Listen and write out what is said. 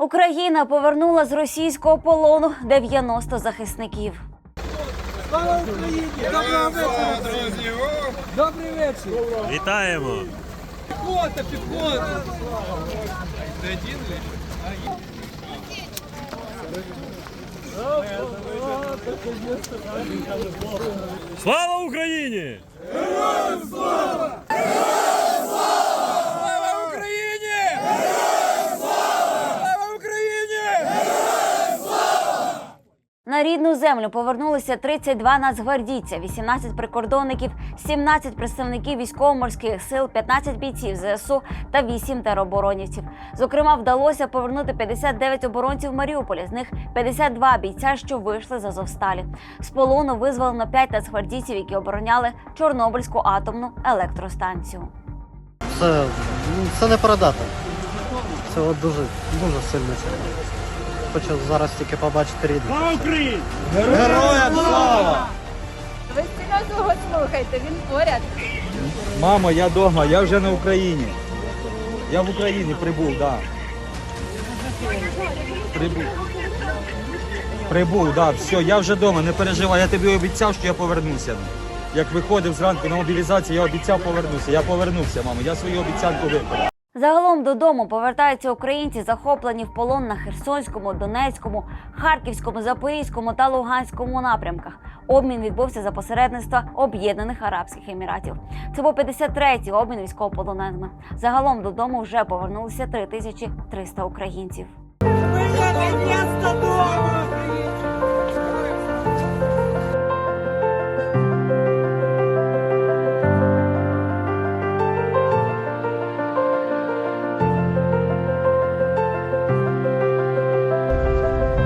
Україна повернула з російського полону 90 захисників. Слава Україні! Доброго вечора! друзі! Добрий вечір! Вітаємо! Піхота, піхота! Слава Україні! Слава Україні! Слава Україні! На рідну землю повернулися 32 нацгвардійця, 18 прикордонників, 17 представників військово-морських сил, 15 бійців ЗСУ та 8 тероборонівців. Зокрема, вдалося повернути 59 оборонців Маріуполя, з них 52 бійця, що вийшли з Азовсталі. З полону визволено 5 нацгвардійців, які обороняли Чорнобильську атомну електростанцію. Це, ну, це не передати. Це от дуже, дуже сильно це. Хочу зараз тільки побачити рідних. Слава Україні! Героям слава! Ви серйозно слухайте, він поряд. Мамо, я вдома, я вже на Україні. Я в Україні прибув, да. Прибув. Прибув, да, все, я вже вдома, не переживай, я тобі обіцяв, що я повернуся. Як виходив зранку на мобілізацію, я обіцяв повернутися. Я повернувся, мамо, я свою обіцянку виконав. Загалом додому повертаються українці, захоплені в полон на Херсонському, Донецькому, Харківському, Запорізькому та Луганському напрямках. Обмін відбувся за посередництва Об'єднаних Арабських Еміратів. Це був 53-й обмін військовополоненими. Загалом додому вже повернулися 3300 українців.